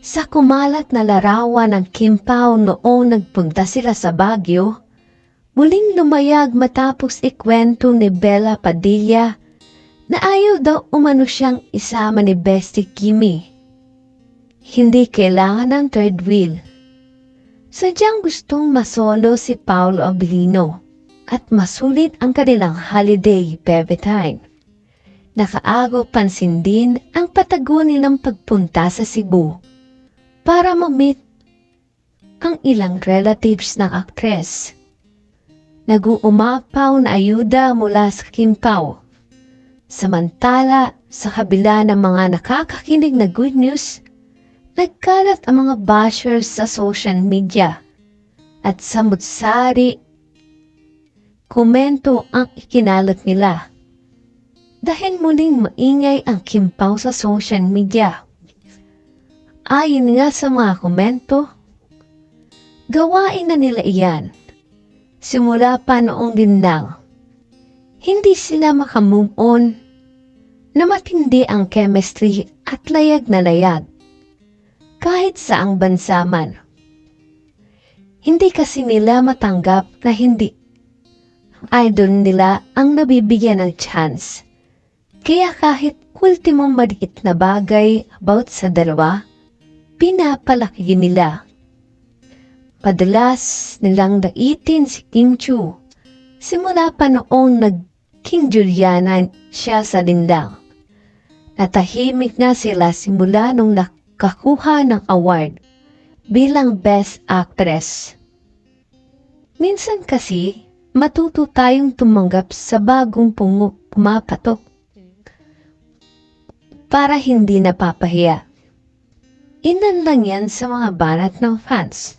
Sa kumalat na larawan ng Kim Pao noong nagpunta sila sa Baguio, muling lumayag matapos ikwento ni Bella Padilla na ayaw daw umano siyang isama ni Bestie Kimi. Hindi kailangan ng third wheel. Sadyang gustong masolo si Paolo Abilino at masulit ang kanilang holiday baby time. Nakaago pansin din ang patago nilang pagpunta sa Cebu para ma-meet ang ilang relatives ng aktres. Nag-uumapaw na ayuda mula sa Kim Pao. Samantala, sa kabila ng mga nakakakinig na good news, nagkalat ang mga bashers sa social media at sa mutsari, komento ang ikinalat nila. Dahil muling maingay ang Kim Pao sa social media. Ayon nga sa mga komento, gawain na nila iyan. Simula pa noong linlang. Hindi sila makamove on na matindi ang chemistry at layag na layag. Kahit saang bansa man. Hindi kasi nila matanggap na hindi idol nila ang nabibigyan ng chance. Kaya kahit ultimong maliit na bagay about sa dalawa, pinapalaki nila. Padalas nilang daitin si Kim Chu. Simula pa noong nag-King Juliana siya sa lindang. Natahimik na sila simula nung nakakuha ng award bilang Best Actress. Minsan kasi, matuto tayong tumanggap sa bagong pumapatok para hindi napapahiya. Inan lang yan sa mga banat ng fans.